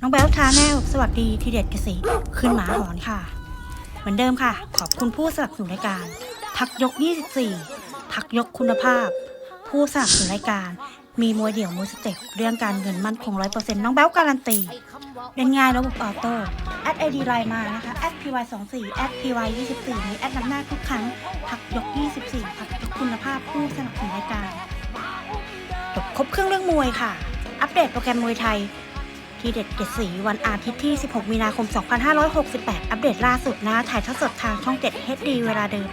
น้องแบลชาแนลสวัสดีทีเด็ดกสีขึ้นหมาหอนค่ะ เหมือนเดิมค่ะ ขอบคุณผู้สนับสนุนรายการ ทักยก 24 ทักยกคุณภาพ ผู้สนับสนุนรายการ มีมวยเดี่ยวมวยสเต็ปเรื่องการเงินมั่นคง 100%น้องแบลการันตีเล่นง่ายระบบออโต้แอดไอดีไลน์มานะคะแอด py 2 4แอด py 24นี้แอดนำหน้าทุกครั้งทักยก24ทักยกคุณภาพผู้สนับสนุนรายการจบครบเครื่องเรื่องมวยค่ะ อัปเดตโปรแกรมมวยไทย ที่เด็ดเจ็ดสีวันอาทิตย์ที่ 16 มีนาคม 2568 อัปเดตล่าสุดนะ ถ่ายทอดสดทางช่อง 7 HD เวลาเดิม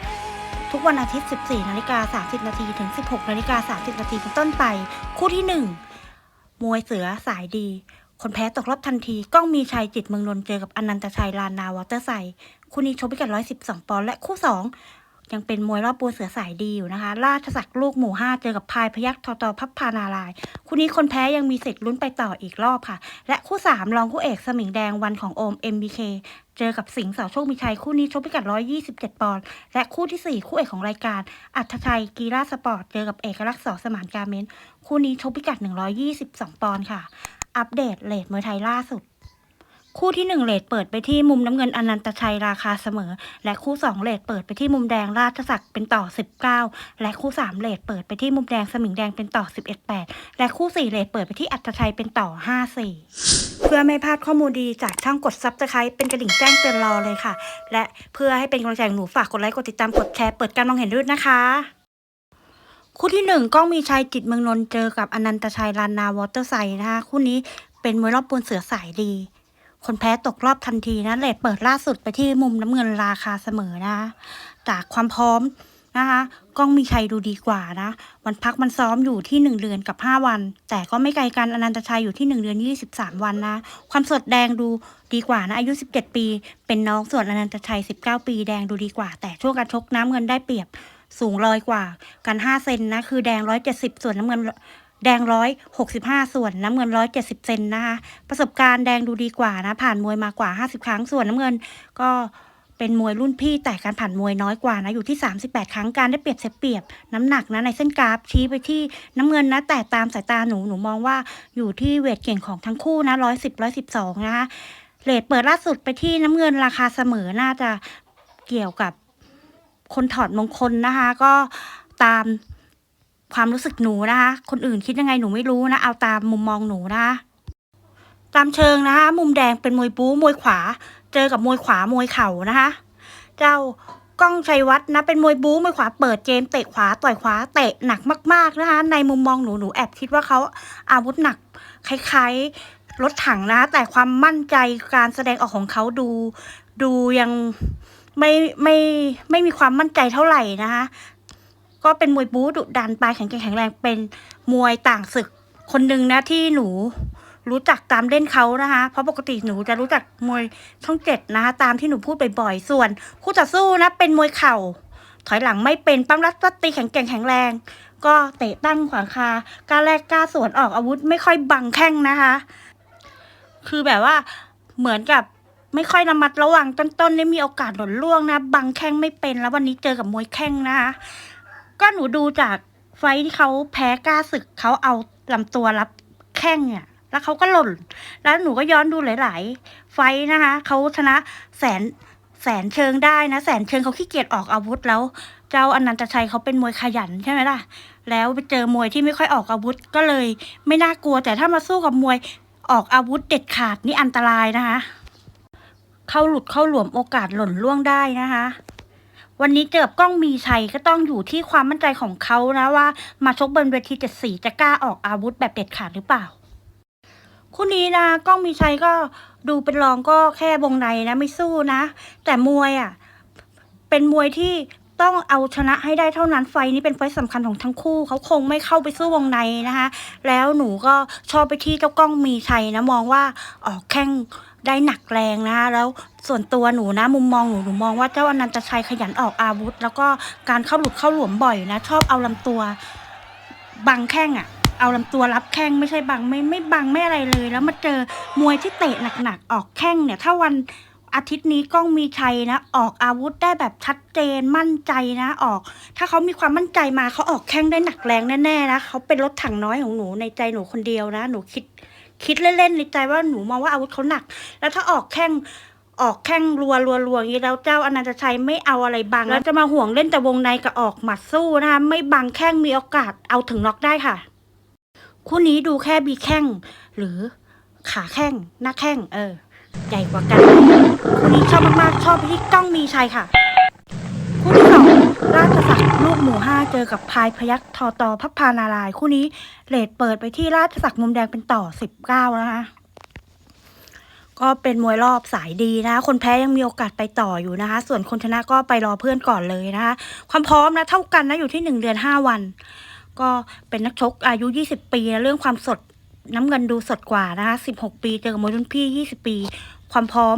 ทุกวันอาทิตย์ 14 นาฬิกา 30 นาทีถึง 16 นาฬิกา 30 นาทีเป็นต้นไป คู่ที่ 1 มวยเสือสายดี คนแพ้ตกรอบทันที ก้องมีชัยจิตเมืองนนท์เจอกับอนันตชัยลานนาวอเตอร์ไซค์คู่นี้ชกพิกัด 112 ปอนด์และคู่ 2 ยังเป็นมวยรอบปูเสือสายดีอยู่นะคะ ราชสักดิ์ลูกหมู่5เจอกับพายพยัคฆ์ทอตอพับพานาราย คู่นี้คนแพ้ยังมีสิทธิ์ลุ้นไปต่ออีกรอบค่ะ และคู่3รองคู่เอกสมิงแดงวันของโอม MBK เจอกับสิงห์สาวโชคมีชัย คู่นี้ชกพิกัด 127 ปอนด์และคู่ทีสี่4 คู่เอกของรายการ อัธชัยกีฬาสปอร์ต เจอกับเอกลักษณ์สอสมานการเมน คู่นี้ชกพิกัด 122 ปอนด์ค่ะ อัปเดตเลทมวยไทยล่าสุด คู่ที่หนึ่งเลทเปิดไปที่มุมน้ำเงินอนันตชัยราคาเสมอ และคู่สองเลทเปิดไปที่มุมแดงราชศักดิ์เป็นต่อ 19 และคู่สามเลทเปิดไปที่มุมแดงสมิงแดงเป็นต่อ 11 8 และคู่สี่เลทเปิดไปที่อัตชัยเป็นต่อ 54 เพื่อไม่พลาดข้อมูลดีจากช่างกดซับสไครป์เป็นกระดิ่งแจ้งเตือนรอเลยค่ะ และเพื่อให้เป็นกำลังใจหนูฝากกดไลค์กดติดตามกดแชร์เปิดการมองเห็นด้วยนะคะคู่ที่หนึ่งก้องมีชัยจิตเมืองนนท์เจอกับอนันตชัยลานนาวอเตอร์ไซด์นะคะคู่นี้เป็นมวยรอบปูนเสือสายดี คนแพ้ตกรอบทันทีนะเลทเปิดล่าสุดไปที่มุมน้ำเงินราคาเสมอนะ จากความพร้อมนะคะกล้องมีชัยดูดีกว่านะ วันพักมันซ้อมอยู่ที่หนึ่งเดือนกับห้าวัน แต่ก็ไม่ไกลกันอนันตชัยอยู่ที่หนึ่งเดือนยี่สิบสามวันนะ ความสดแดงดูดีกว่านะ อายุสิบเจ็ดปี เป็นน้องส่วนอนันตชัยสิบเก้าปีแดงดูดีกว่า แต่ช่วงการชกน้ำเงินได้เปรียบสูงลอยกว่า กันห้าเซนนะ คือแดงร้อยเจ็ดสิบส่วนน้ำเงิน แดงร้อยหกสิบห้าส่วนน้ำเงินร้อยเจ็ดสิบเซนนะคะประสบการณ์แดงดูดีกว่านะ ผ่านมวยมากว่าห้าสิบครั้งส่วนน้ำเงินก็เป็นมวยรุ่นพี่แต่การผ่านมวยน้อยกว่านะอยู่ที่ 38 ครั้งการได้เปรียบเสียเปรียบ น้ำหนักนะในเส้นกราฟชี้ไปที่น้ำเงินนะ แต่ตามสายตาหนูหนูมองว่าอยู่ที่เวทเก่งของทั้งคู่นะร้อยสิบร้อยสิบสองนะคะเลทเปิดล่าสุดไปที่น้ำเงินราคาเสมอน่าจะเกี่ยวกับคนถอดมงคลนะคะ ก็ตาม ความรู้สึกหนูนะคะ คนอื่นคิดยังไงหนูไม่รู้นะ เอาตามมุมมองหนูนะคะตามเชิงนะคะมุมแดงเป็นมวยบู๊มวยขวา เจอกับมวยขวามวยเข่านะคะ เจ้าก้องชัยวัฒน์นะเป็นมวยบู๊มวยขวาเปิดเกมเตะขวาต่อยขวาเตะหนักมาก ๆนะคะ ในมุมมองหนูหนูแอบคิดว่าเขาอาวุธหนักคล้ายๆรถถังนะ แต่ความมั่นใจการแสดงออกของเขาดู ดูยังไม่ไม่ไม่มีความมั่นใจเท่าไหร่นะคะ ก็เป็นมวยบู๊ดุดันปลายแข็งแกร่งแข็งแรงเป็นมวยต่างศึกคนหนึ่งนะที่หนูรู้จักตามเล่นเขานะคะ เพราะปกติหนูจะรู้จักมวยช่องเจ็ดนะคะตามที่หนูพูดบ่อยๆ ส่วนคู่ต่อสู้นะเป็นมวยเข่า ถอยหลังไม่เป็นปั้มรัดรัดตีแข็งแกร่งแข็งแรง ก็เตะตั้งขวางคากล้าแรกกล้าสวนออกอาวุธไม่ค่อยบังแข้งนะคะ คือแบบว่าเหมือนกับไม่ค่อยระมัดระวังต้นๆได้มีโอกาสหล่นล่วงนะ บังแข้งไม่เป็นแล้ววันนี้เจอกับมวยแข้งนะคะ ก็หนูดูจากไฟที่เขาแพ้กล้าศึกเขาเอาลำตัวรับแข้งเนี่ยแล้วเขาก็หล่น แล้วหนูก็ย้อนดูหลาย ๆ ไฟนะคะเขาชนะแสนแสนเชิงได้นะ แสนเชิงเขาขี้เกียจออกอาวุธแล้ว เจ้าอนันตชัยเขาเป็นมวยขยันใช่ไหมล่ะ แล้วไปเจอมวยที่ไม่ค่อยออกอาวุธก็เลย ไม่น่ากลัวแต่ถ้ามาสู้กับมวยออกอาวุธเด็ดขาดนี่อันตรายนะคะ เข้าหลุดเข้าหลวมโอกาสหล่นล่วงได้นะคะ วันนี้เจอบก้องมีชัยก็ต้องอยู่ที่ความมั่นใจของเขานะว่า มาชกบนเวทีเจ็ดสีจะกล้าออกอาวุธแบบเด็ดขาดหรือเปล่า คู่นี้นะก้องมีชัยก็ดูเป็นรองก็แค่วงในนะไม่สู้นะ แต่มวยอะ เป็นมวยที่ต้องเอาชนะให้ได้เท่านั้นไฟนี้เป็นไฟล์สำคัญของทั้งคู่ เขาคงไม่เข้าไปสู้วงในนะคะ แล้วหนูก็ชอบไปที่เจ้าก้องมีชัยนะมองว่าออกแข้ง ได้หนักแรงนะคะแล้วส่วนตัวหนูนะ มุมมองหนูหนูมองว่าเจ้าอนันตชัยขยันออกอาวุธ แล้วก็การเข้าหลุดเข้าหลวมบ่อยนะ ชอบเอาลำตัวบังแข้งอะเอาลำตัวรับแข้งไม่ใช่บังไม่ไม่บังไม่อะไรเลย แล้วมาเจอมวยที่เตะหนักๆออกแข้งเนี่ย ถ้าวันอาทิตย์นี้ก้องมีชัยนะ ออกอาวุธได้แบบชัดเจนมั่นใจนะ ออก ถ้าเขามีความมั่นใจมาเขาออกแข้งได้หนักแรงแน่ๆนะเขาเป็นรถถังน้อยของหนูในใจหนูคนเดียวนะ หนูคิด คิดเล่นๆในใจว่าหนูมองว่าอาวุธเขาหนัก แล้วถ้าออกแข้งออกแข้งรัวรัวรัวอย่างนี้แล้วเจ้าอนันตชัยไม่เอาอะไรบัง แล้วจะมาห่วงเล่นแต่วงในกับออกหมัดสู้นะคะไม่บังแข้งมีโอกาสเอาถึงน็อกได้ค่ะ คู่นี้ดูแค่บีแข้งหรือขาแข้งหน้าแข้งเออ ใหญ่กว่ากัน คู่นี้ชอบมากๆชอบที่ก้องมีชัยค่ะ ราชสักดิ์ลูกหมูห้าเจอกับพายพยักทอตอพับพานารายคู่นี้เลดเปิดไปที่ราชสักดิ์มุมแดงเป็นต่อสิบเก้านะคะก็เป็นมวยรอบสายดีนะคะคนแพ้ยังมีโอกาสไปต่ออยู่นะคะ ส่วนคนชนะก็ไปรอเพื่อนก่อนเลยนะคะ ความพร้อมนะเท่ากันนะอยู่ที่หนึ่งเดือนห้าวัน ก็เป็นนักชกอายุ20ปีนะเรื่องความสดน้ำเงินดูสดกว่านะคะ16ปีเจอกับมวยรุ่นพี่20ปี ความพร้อม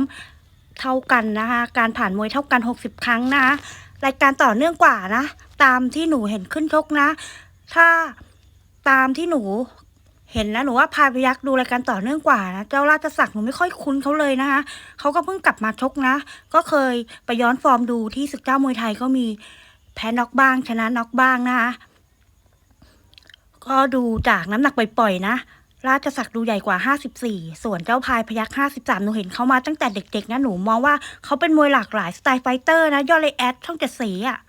เท่ากันนะคะ การผ่านมวยเท่ากัน60ครั้งนะคะ รายการต่อเนื่องกว่านะ ตามที่หนูเห็นขึ้นชกนะ ถ้าตามที่หนูเห็นนะหนูว่าพายพยักดูรายการต่อเนื่องกว่านะเจ้าราชศักดิ์หนูไม่ค่อยคุ้นเขาเลยนะคะเขาก็เพิ่งกลับมาชกนะ ก็เคยไปย้อนฟอร์มดูที่ศึกเจ้ามวยไทยก็มีแพ้น็อกบ้างชนะน็อกบ้างนะคะก็ดูจากน้ำหนักปล่อยๆนะ ราชศักดิ์ดูใหญ่กว่า 54 ส่วนเจ้าพายพยัก53 หนูเห็นเขามาตั้งแต่เด็กๆนะหนูมองว่าเขาเป็นมวยหลากหลายสไตล์ไฟเตอร์นะยอดเลยแอดช่องเจ็ดสีอะ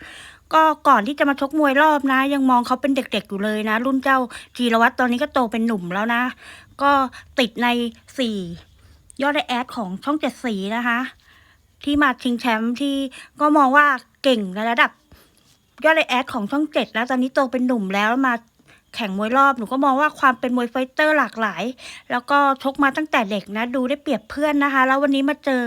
ก็ก่อนที่จะมาชกมวยรอบนะ ยังมองเขาเป็นเด็กๆอยู่เลยนะ รุ่นเจ้าจีรวัตรตอนนี้ก็โตเป็นหนุ่มแล้วนะ ก็ติดใน 4 ยอดเลยแอดของช่องเจ็ดสีนะคะ ที่มาชิงแชมป์ที่ก็มองว่าเก่งในระดับ ยอดเลยแอดของช่องเจ็ดแล้วตอนนี้โตเป็นหนุ่มแล้วมา แข่งมวยรอบหนูก็มองว่าความเป็นมวยไฟเตอร์หลากหลาย แล้วก็ชกมาตั้งแต่เด็กนะ ดูได้เปรียบเพื่อนนะคะ แล้ววันนี้มาเจอ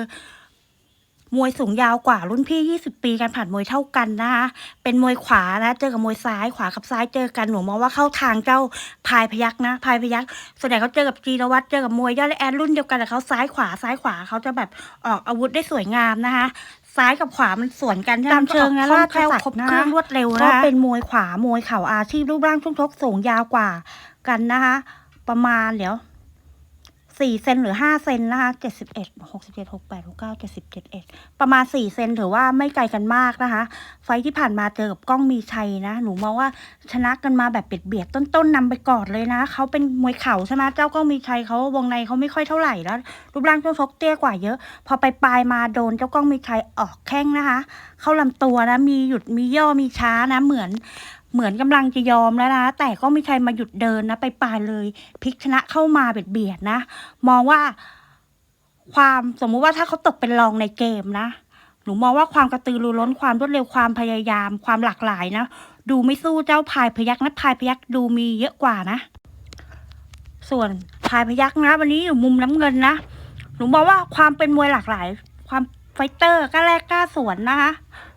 มวยสูงยาวกว่ารุ่นพี่ 20 ปีการผ่านมวยเท่ากันนะคะเป็นมวยขวานะเจอกับมวยซ้ายขวากับซ้ายเจอกันหนูมองว่าเข้าทางเจ้าพายพยักนะพายพยักส่วนใหญ่เขาเจอกับจีรวัตรเจอกับมวยยอดและแอนรุ่นเดียวกันแต่เขาซ้ายขวาซ้ายขวาเขาจะแบบออกอาวุธได้สวยงามนะคะซ้ายกับขวา มันสวนกันตามเชิงนะลาดแคล่วครบเครื่องรวดเร็วนะก็เป็นมวยขวามวยเข่าอาชีพรูปร่างช่วงชกสูงยาวกว่ากันนะคะ ประมาณเดี๋ยว สี่เซนหรือห้าเซนนะคะเจ็ดสิบเอ็ดหกสิบเจ็ดหกแปดหกเก้าเจ็ดสิบเจ็ดเอ็ดประมาณสี่เซนถือว่าไม่ไกลกันมากนะคะ ไฟที่ผ่านมาเจอกับกล้องมีชัยนะ หนูมองว่าชนะกันมาแบบเบียดๆต้นๆนำไปก่อนเลยนะเขาเป็นมวยเข่าใช่ไหมเจ้ากล้องมีชัยเขาวงในเขาไม่ค่อยเท่าไหร่แล้ว รูปร่างช่วงชกเตี้ยกว่าเยอะ พอไปปลายมาโดนเจ้ากล้องมีชัยออกแข้งนะคะ เข้าลำตัวนะมีหยุดมีย่อมีช้านะเหมือน เหมือนกำลังจะยอมแล้วนะ แต่ก็ไมีชัยมาหยุดเดินนะ ไปปลาเลยพลิกชนะเข้ามาเบียดเบียดนะ มองว่าความสมมุติว่าถ้าเขาตกเป็นรองในเกมนะ หนูมองว่าความกระตือรือร้นความรวดเร็วความพยายาม ความหลากหลายนะ ดูไม่สู้เจ้าพายพยักนะพายพยักดูมีเยอะกว่านะ ส่วนพายพยักนะ วันนี้อยู่มุมน้ำเงินนะ หนูมองว่าความเป็นมวยหลากหลาย ความไฟเตอร์กล้าแรกกล้าสวนนะคะ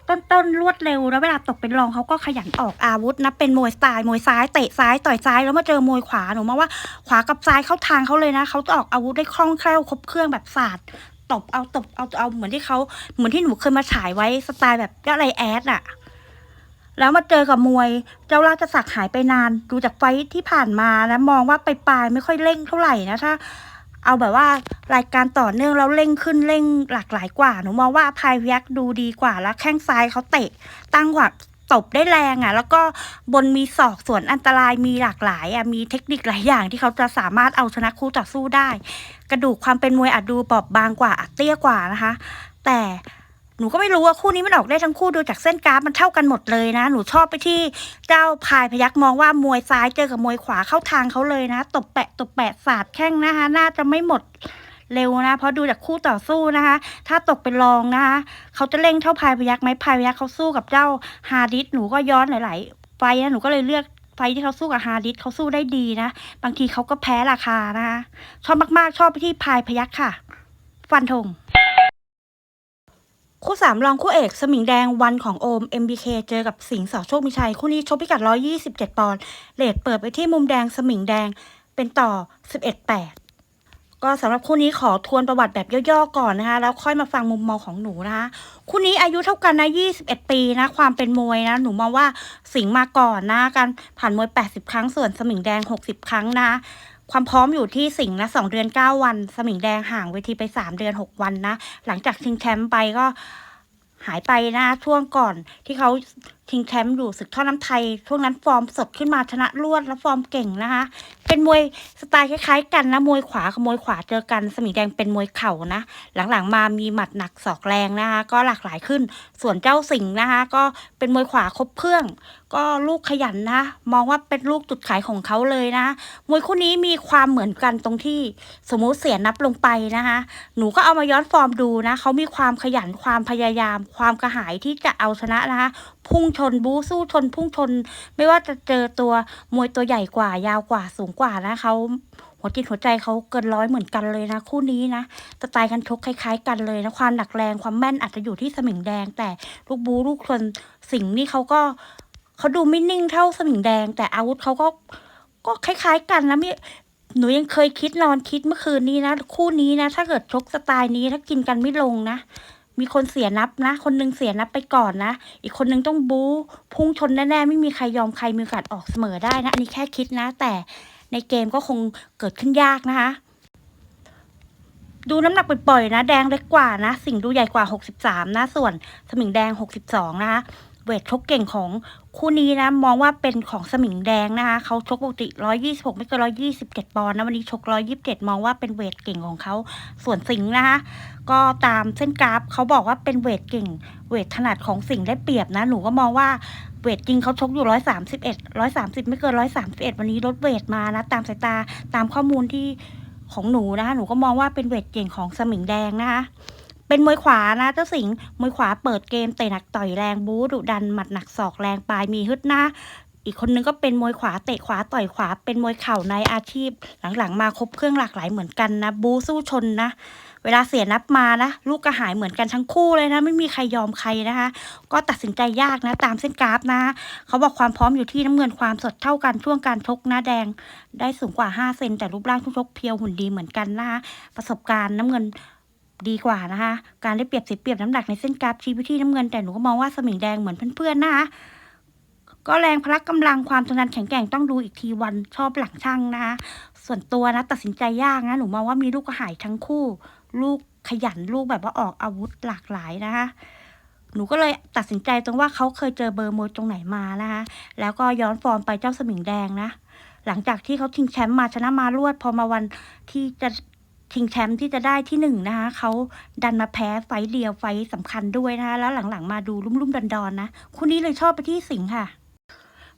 ต้นต้นๆรวดเร็ว แล้วเวลาตกเป็นรองเขาก็ขยันออกอาวุธนะเป็นมวยสไตล์มวยซ้ายเตะซ้ายต่อยซ้ายแล้วมาเจอมวยขวาหนูมองว่าขวากับซ้ายเข้าทางเขาเลยนะเขาจะออกอาวุธได้คล่องแคล่วครบเครื่องแบบศาสตร์ตบเอาตบเอาเอาเหมือนที่เขาเหมือนที่หนูเคยมาฉายไว้สไตล์แบบยอดไรแอดอะแล้วมาเจอกับมวย เจ้าราชศักดิ์หายไปนาน ดูจากไฟที่ผ่านมานะมองว่าไปปลายไม่ค่อยเร่งเท่าไหร่นะถ้า เอาแบบว่ารายการต่อเนื่องแล้วเร่งขึ้นเร่งหลากหลายกว่าหนูมองว่าพายพยักดูดีกว่าแล้วแข้งซ้ายเขาเตะตั้งกว่าตบได้แรงอะ แล้วก็บนมีศอกส่วนอันตรายมีหลากหลายอะมีเทคนิคหลายอย่างที่เขาจะสามารถเอาชนะคู่ต่อสู้ได้ กระดูกความเป็นมวยอาจดูบอบบางกว่าอาจเตี้ยกว่านะคะ แต่ หนูก็ไม่รู้ว่าคู่นี้มันออกได้ทั้งคู่ดูจากเส้นกราฟมันเท่ากันหมดเลยนะ หนูชอบไปที่เจ้าพายพยักมองว่ามวยซ้ายเจอกับมวยขวาเข้าทางเขาเลยนะ ตบแปะตบแปะสาดแข้งนะคะ น่าจะไม่หมดเร็วนะ เพราะดูจากคู่ต่อสู้นะคะ ถ้าตกเป็นรองนะคะ เขาจะเร่งเท่าพายพยักไหมพายพยักเขาสู้กับเจ้าฮาดิสหนูก็ย้อนหลาย ๆ ไฟนะหนูก็เลยเลือกไฟที่เขาสู้กับฮาดิสเขาสู้ได้ดีนะ บางทีเขาก็แพ้ราคานะคะ ชอบมาก ๆ ชอบไปที่พายพยักค่ะ ฟันธง คู่สามรองคู่เอกสมิงแดงวันของโอม MBK เจอกับสิงห์สอโชคมิชัย คู่นี้ชกพิกัด 127 ปอนด์เลทเปิดไปที่มุมแดงสมิงแดงเป็นต่อ 11-8 ก็สำหรับคู่นี้ขอทวนประวัติแบบย่อๆก่อนนะคะ แล้วค่อยมาฟังมุมมองของหนูนะคะคู่นี้อายุเท่ากันนะ 21 ปีนะ ความเป็นมวยนะ หนูมองว่าสิงห์มาก่อนนะการผ่านมวย 80 ครั้งส่วนสมิงแดง 60 ครั้งนะ ความพร้อมอยู่ที่สิงห์นะ2เดือน9วัน สมิงแดงห่างเวทีไป3เดือน6วันนะ หลังจากชิงแชมป์ไปก็หายไปนะช่วงก่อนที่เขาชิงแชมป์อยู่ศึกท่อน้ำไทย ช่วงนั้นฟอร์มสดขึ้นมาชนะรวดและฟอร์มเก่งนะคะ เป็นมวยสไตล์คล้ายๆกันนะมวยขวากับมวยขวาเจอกัน สมิงแดงเป็นมวยเข่านะ หลังๆมามีหมัดหนักศอกแรงนะคะ ก็หลากหลายขึ้น ส่วนเจ้าสิงห์นะคะ ก็เป็นมวยขวาครบเครื่อง ก็ลูกขยันนะ มองว่าเป็นลูกจุดขายของเขาเลยนะ มวยคู่นี้มีความเหมือนกันตรงที่สมมุติเสียนับลงไปนะคะ หนูก็เอามาย้อนฟอร์มดูนะเขามีความขยันความพยายาม ความกระหายที่จะเอาชนะนะคะพุ่งชนบู๊สู้ชนพุ่งชน ไม่ว่าจะเจอตัวมวยตัวใหญ่กว่ายาวกว่าสูงกว่านะเขาหัวจิตหัวใจเขาเกินร้อยเหมือนกันเลยนะ คู่นี้นะสไตล์การชกคล้าย ๆ กันเลยนะความหนักแรงความแม่นอาจจะอยู่ที่สมิงแดง แต่ลูกบู๊ลูกชนสิงนี่เขาก็เขาดูไม่นิ่งเท่าสมิงแดง แต่อาวุธเขาก็ก็คล้าย ๆ กันนะม่หนูยังเคยคิดนอนคิดเมื่อคืนนี้นะ คู่นี้นะ ถ้าเกิดชกสไตล์นี้ถ้ากินกันไม่ลงนะ มีคนเสียนับนะ คนหนึงเสียนับไปก่อนนะ อีกคนหนึงต้องบู๊พุ่งชนแน่ๆ ไม่มีใครยอมใครมีโอกาสออกเสมอได้นะ อันนี้แค่คิดนะ แต่ในเกมก็คงเกิดขึ้นยากนะคะ ดูน้ำหนักปล่อยๆนะ แดงเล็กกว่านะ สิ่งห์ดูใหญ่กว่า 63 นะ ส่วนสมิงแดง 62 นะคะ เวทชกเก่งของคู่นี้นะ มองว่าเป็นของสมิงแดงนะคะเขาชกปกติ 126 ไม่เกิน127 ปอนด์นะวันนี้ชก 127 มองว่าเป็นเวทเก่งของเขาส่วนสิงห์นะคะก็ตามเส้นกราฟเขาบอกว่าเป็นเวทเก่ง เวทถนัดของสิงห์ได้เปรียบนะ หนูก็มองว่าเวทจริงเขาชกอยู่131 130ไม่เกิน131วันนี้ลดเวทมานะ ตามสายตาตามข้อมูลที่ของหนูนะคะหนูก็มองว่าเป็นเวทเก่งของสมิงแดงนะคะ เป็นมวยขวานะเจ้าสิงห์มวยขวาเปิดเกมเตะหนักต่อยแรงบู๊ดุดันหมัดหนักศอกแรงปลายมีฮึดหน้าอีกคนนึงก็เป็นมวยขวาเตะขวาต่อยขวา เป็นมวยเข่าในอาชีพ หลังๆ มาครบเครื่องหลากหลายเหมือนกันนะ บู๊สู้ชนนะ เวลาเสียนับมานะ ลูกกระหายเหมือนกันทั้งคู่เลยนะ ไม่มีใครยอมใครนะคะ ก็ตัดสินใจยากนะ ตามเส้นกราฟนะ เขาบอกความพร้อมอยู่ที่น้ำเงินความสดเท่ากันช่วงการชกหน้าแดง ได้สูงกว่า 5 เซนแต่รูปร่างทุกชกเพียวหุ่นดีเหมือนกันนะคะประสบการณ์น้ำเงิน ดีกว่านะคะ การได้เปรียบเสียเปรียบน้ำหนักในเส้นกราฟชี้ไปที่น้ำเงินแต่หนูก็มองว่าสมิงแดงเหมือนเพื่อนๆนะคะก็แรงพละกำลังความชำนาญแข็งแกร่งต้องดูอีกทีวันชอบหลังช่างนะคะส่วนตัวนะตัดสินใจยากนะหนูมองว่ามีลูกกระหายทั้งคู่ ลูกขยันลูกแบบว่าออกอาวุธหลากหลายนะคะหนูก็เลยตัดสินใจตรงว่าเขาเคยเจอเบอร์มวยตรงไหนมานะคะแล้วก็ย้อนฟอร์มไปเจ้าสมิงแดงนะ หลังจากที่เขาชิงแชมป์มาชนะมารวดพอมาวันที่จะ ชิงแชมป์ที่จะได้ที่หนึ่งนะคะเขาดันมาแพ้ไฟเดียวไฟสำคัญด้วยนะคะแล้วหลังๆมาดูลุ่มๆดอนๆนะคู่นี้เลยชอบไปที่สิงห์ค่ะ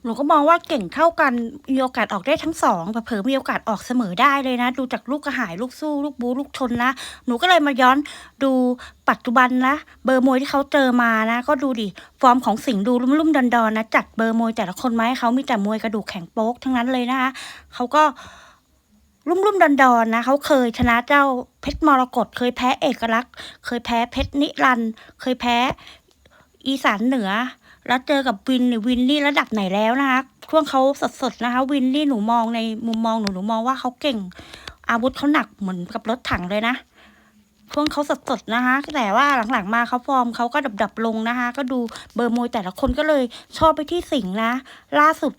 หนูก็มองว่าเก่งเท่ากันมีโอกาสออกได้ทั้งสองเผลอมีโอกาสออกเสมอได้เลยนะ ดูจากลูกกระหายลูกสู้ ลูกบูลูกชนนะ หนูก็เลยมาย้อนดูปัจจุบันนะ เบอร์มวยที่เขาเจอมานะ ก็ดูดิ ฟอร์มของสิงห์ดูลุ่มๆดอนๆนะ จัดเบอร์มวยแต่ละคนมาให้เขามีแต่มวยกระดูกแข็งโป๊กทั้งนั้นเลยนะคะเขาก็ รุ่มรุ่มดอนดอนนะเขาเคยชนะเจ้าเพชรมรกตเคยแพ้เอกลักษณ์ เคยแพ้เพชรนิรันด์เคยแพ้อีสานเหนือ แล้วเจอกับวินวินนี่ระดับไหนแล้วนะคะช่วงเขาสดๆนะคะ วินนี่หนูมองในมุมมองหนูหนูมองว่าเขาเก่ง อาวุธเขาหนักเหมือนกับรถถังเลยนะช่วงเขาสดๆนะคะแต่ว่าหลังๆมาเขาฟอร์มเขาก็ดับๆลงนะคะ ก็ดูเบอร์มวยแต่ละคนก็เลยชอบไปที่สิงห์นะ ล่าสุด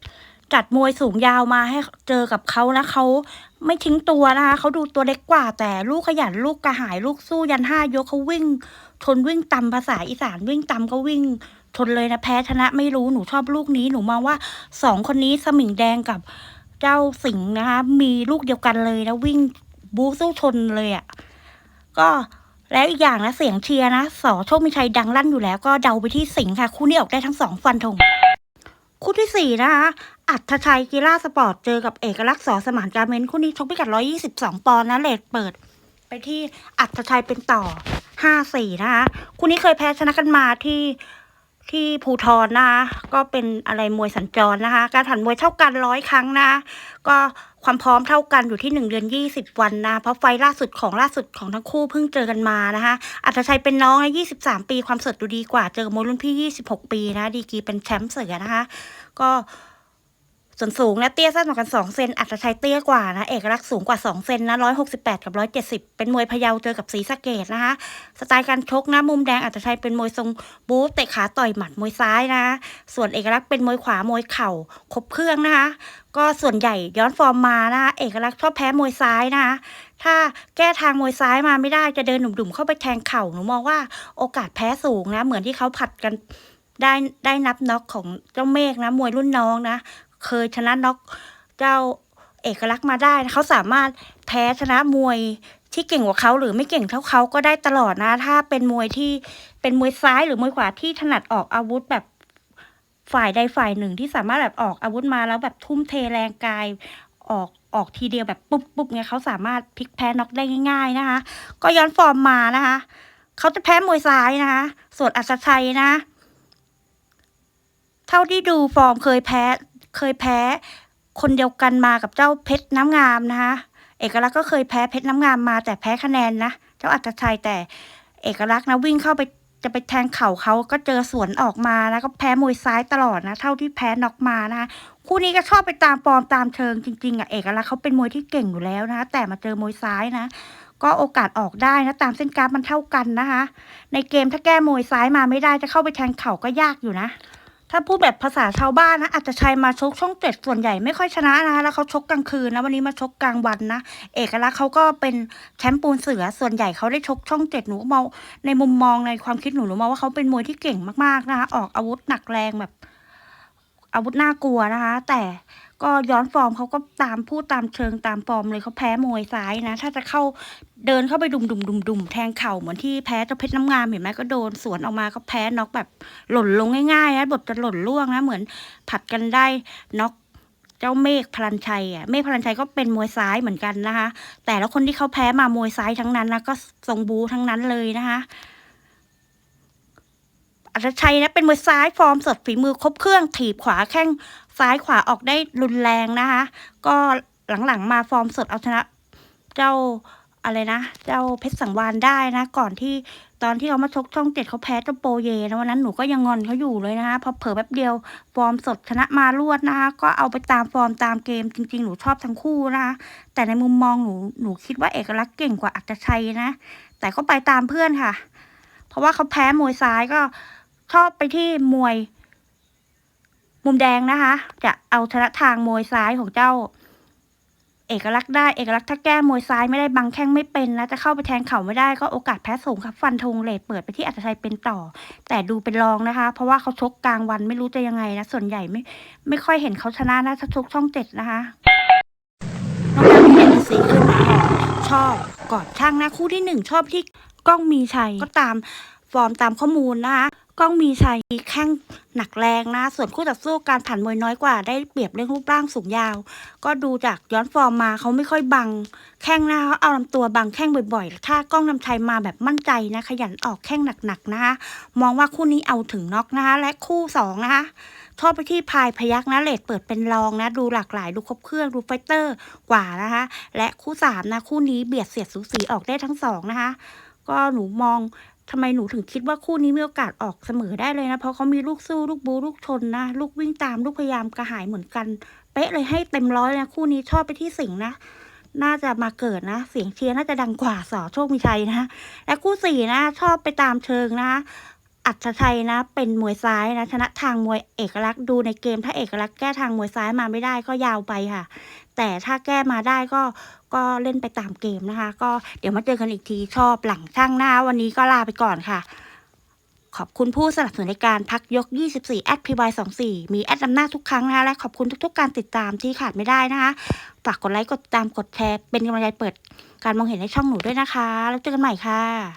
จัดมวยสูงยาวมาให้เจอกับเขานะเขา ไม่ทิ้งตัวนะคะเขาดูตัวเล็กกว่า แต่ลูกขยันลูกกระหายลูกสู้ยันห้ายกเขาวิ่ง ชนวิ่งตำภาษาอีสานวิ่งตำก็วิ่งชนเลยนะแพ้ชนะไม่รู้หนูชอบลูกนี้หนูมองว่าสองคนนี้สมิงแดงกับเจ้าสิงห์นะคะ มีลูกเดียวกันเลยนะวิ่งบู๊สู้ชนเลยอะ่ะก็แล้วอีกอย่างนะเสียงเชียร์นะสอโชคมิชัยดังลั่นอยู่แล้วก็เดาไปที่สิงค่ะ คู่นี้ออกได้ทั้งสองฟันธงคู่ที่สี่นะคะ อัธชัยกีฬาสปอร์ต เจอกับเอกลักษณ์สอสมานการเมนคู่นี้ชกพิกัด 122 ปอนด์นะเลทเปิด ไปที่อัธชัยเป็นต่อ 5-4 นะคะคู่นี้เคยแพ้ชนะกันมาที่ที่ภูทรนะคะก็เป็นอะไรมวยสัญจรนะคะ การผันมวยเท่ากันร้อยครั้งนะก็ความพร้อมเท่ากันอยู่ที่หนึ่งเดือนยี่สิบวันนะเพราะไฟล่าสุดของล่าสุดของทั้งคู่เพิ่งเจอกันมานะคะอัตชัยเป็นน้องนะยี่สิบสามปีความสดดูดีกว่าเจอกับมวยรุ่นพี่ยี่สิบหกปีนะดีกีเป็นแชมป์เสือนะคะ ก็ ส่วนสูงนะเตี้ยสั้นกว่ากันสองเซนอัตชัยเตี้ยกว่านะ เอกลักษณ์สูงกว่าสองเซนนะร้อยหกสิบแปดกับร้อยเจ็ดสิบเป็นมวยพะเยาเจอกับศรีสะเกดนะคะ สไตล์การชกนะมุมแดงอัตชัยเป็นมวยทรงบู๊เตะขาต่อยหมัดมวยซ้ายนะ ส่วนเอกลักษณ์เป็นมวยขวามวยเข่าครบเครื่องนะคะ ก็ส่วนใหญ่ย้อนฟอร์มมานะคะเอกลักษณ์ชอบแพ้มวยซ้ายนะคะถ้าแก้ทางมวยซ้ายมาไม่ได้จะเดินหนุ่มๆเข้าไปแทงเข่าหนูมองว่าโอกาสแพ้สูงนะ เหมือนที่เขาผัดกันได้ได้นับน็อกของเจ้าเมฆนะ มวยรุ่นน้องนะ เคยชนะน็อกเจ้าเอกลักษณ์มาได้เขาสามารถแพ้ชนะมวยที่เก่งกว่าเขาหรือไม่เก่งเท่าเขาก็ได้ตลอดนะ ถ้าเป็นมวยที่เป็นมวยซ้ายหรือมวยขวาที่ถนัดออกอาวุธแบบฝ่ายใดฝ่ายหนึ่งที่สามารถแบบออกอาวุธมาแล้วแบบทุ่มเทแรงกายออกออกทีเดียวแบบปุ๊บปุ๊บเนี่ยเขาสามารถพลิกแพ้น็อกได้ง่าย ๆนะคะ ก็ย้อนฟอร์มมานะคะเขาจะแพ้มวยซ้ายนะคะส่วนอัศชัยนะ เท่าที่ดูฟอร์มเคยแพ้ เคยแพ้คนเดียวกันมากับเจ้าเพชรน้ำงามนะคะ เอกลักษณ์ก็เคยแพ้เพชรน้ำงามมา แต่แพ้คะแนนนะ เจ้าอัตชัยแต่เอกลักษณ์นะวิ่งเข้าไปจะไปแทงเข่าเขาก็เจอสวนออกมาแล้วก็แพ้มวยซ้ายตลอดนะ เท่าที่แพ้น็อกมานะคะคู่นี้ก็ชอบไปตามฟอมตามเชิงจริงๆอะเอกลักษณ์เขาเป็นมวยที่เก่งอยู่แล้วนะคะแต่มาเจอมวยซ้ายนะ ก็โอกาสออกได้นะตามเส้นกราฟมันเท่ากันนะคะ ในเกมถ้าแก้มวยซ้ายมาไม่ได้จะเข้าไปแทงเข่าก็ยากอยู่นะ ถ้าพูดแบบภาษาชาวบ้านนะอาจจะชัยมาชกช่องเจ็ดส่วนใหญ่ไม่ค่อยชนะนะคะแล้วเขาชกกลางคืนนะวันนี้มาชกกลางวันนะเอกลักษณ์เขาก็เป็นแชมป์ปูนเสือส่วนใหญ่เขาได้ชกช่องเจ็ดหนูมองในมุมมองในความคิดหนูหนูมองว่าเขาเป็นมวยที่เก่งมากๆนะคะออกอาวุธหนักแรงแบบอาวุธน่ากลัวนะคะ แต่ ก็ย้อนฟอร์มเขาก็ตามพูดตามเชิงตามฟอร์มเลยเขาแพ้มวยซ้ายนะ ถ้าจะเข้าเดินเข้าไปดุมดุมดุมดุมแทงเข่าเหมือนที่แพ้เจ้าเพชรน้ำงามเห็นไหมก็โดนสวนออกมาก็แพ้น็อกแบบหล่นลงง่ายๆนะบทจะหล่นล่วงนะเหมือนผัดกันได้น็อกเจ้าเมฆพลันชัยอะเมฆพลันชัยก็เป็นมวยซ้ายเหมือนกันนะคะ แต่แล้วคนที่เขาแพ้มามวยซ้ายทั้งนั้นนะก็ทรงบูทั้งนั้นเลยนะคะอัตชัยนะเป็นมวยซ้ายฟอร์มสดฝีมือครบเครื่องถีบขวาแข้ง ซ้ายขวาออกได้รุนแรงนะคะ ก็หลังๆมาฟอร์มสดเอาชนะ เจ้าอะไรนะ เจ้าเพชรสังวานได้นะ ก่อนที่ตอนที่เขามาชกช่องเจ็ดเขาแพ้เจ้าโปเยนะวันนั้นหนูก็ยังงอนเขาอยู่เลยนะคะพอเผลอแป๊บเดียว ฟอร์มสดชนะมารวดนะคะ ก็เอาไปตามฟอร์มตามเกมจริง ๆ หนูชอบทั้งคู่นะคะ แต่ในมุมมองหนูหนูคิดว่าเอกลักษณ์เก่งกว่าอัตชัยนะ แต่ก็ไปตามเพื่อนค่ะ เพราะว่าเขาแพ้มวยซ้ายก็ชอบไปที่มวย มุมแดงนะคะ จะเอาชนะทางมวยซ้ายของเจ้า เอกลักษณ์ได้เอกลักษณ์ถ้าแก้มวยซ้ายไม่ได้บังแข้งไม่เป็นนะจะเข้าไปแทงเข่าไม่ได้ก็โอกาสแพ้สูงครับฟันธงเลทเปิดไปที่อัตชัยเป็นต่อ แต่ดูเป็นรองนะคะ เพราะว่าเขาชกกลางวันไม่รู้จะยังไงนะส่วนใหญ่ไม่ ไม่ค่อยเห็นเขาชนะนะถ้าชกช่องเจ็ดนะคะน้องแก้วที่เอ็นซีขึ้นมาหอมชอบกอดช่างนะคู่ที่หนึ่งชอบที่กล้องมีชัยก็ตามฟอร์มตามข้อมูลนะคะ กล้องมีชัยแข้งหนักแรงนะ ส่วนคู่ต่อสู้การผ่านมวยน้อยกว่า ได้เปรียบเรื่องรูปร่างสูงยาว ก็ดูจากย้อนฟอร์มมาเขาไม่ค่อยบัง แข้งหน้าเขาเอาลำตัวบังแข้งบ่อยๆ ถ้ากล้องนำชัยมาแบบมั่นใจนะ ขยันออกแข้งหนักๆนะคะ มองว่าคู่นี้เอาถึงน็อกนะคะ และคู่สองนะคะชอบไปที่พายพยักนะเลดเปิดเป็นรองนะ ดูหลากหลาย ดูครบเครื่องดูไฟเตอร์กว่านะคะ และคู่สามนะ คู่นี้เบียดเสียดสูสีออกได้ทั้งสองนะคะ ก็หนูมอง ทำไมหนูถึงคิดว่าคู่นี้มีโอกาสออกเสมอได้เลยนะ เพราะเขามีลูกสู้ลูกบูลูกชนนะ ลูกวิ่งตามลูกพยายามกระหายเหมือนกัน เป๊ะเลยให้เต็มร้อยนะคู่นี้ชอบไปที่สิงนะ น่าจะมาเกิดนะ เสียงเชียร์น่าจะดังกว่าสอโชคมีชัยนะและคู่สี่นะ ชอบไปตามเชิงนะอัศชัยนะ เป็นมวยซ้ายนะชนะทางมวยเอกลักษณ์ดูในเกมถ้าเอกลักษณ์แก้ทางมวยซ้ายมาไม่ได้ก็ยาวไปค่ะ แต่ถ้าแก้มาได้ก็ ก็เล่นไปตามเกมนะคะ ก็เดี๋ยวมาเจอกันอีกทีชอบหลังช่างหน้า วันนี้ก็ลาไปก่อนค่ะ ขอบคุณผู้สนับสนุนในการพักยก 24แอดพีวาย24 มีแอดนำหน้าทุกครั้งนะคะ และขอบคุณทุก ๆ การติดตามที่ขาดไม่ได้นะคะ ฝากกดไลค์ กดติดตาม กดแชร์ เป็นกำลังใจเปิด การมองเห็นในช่องหนูด้วยนะคะ แล้วเจอกันใหม่ค่ะ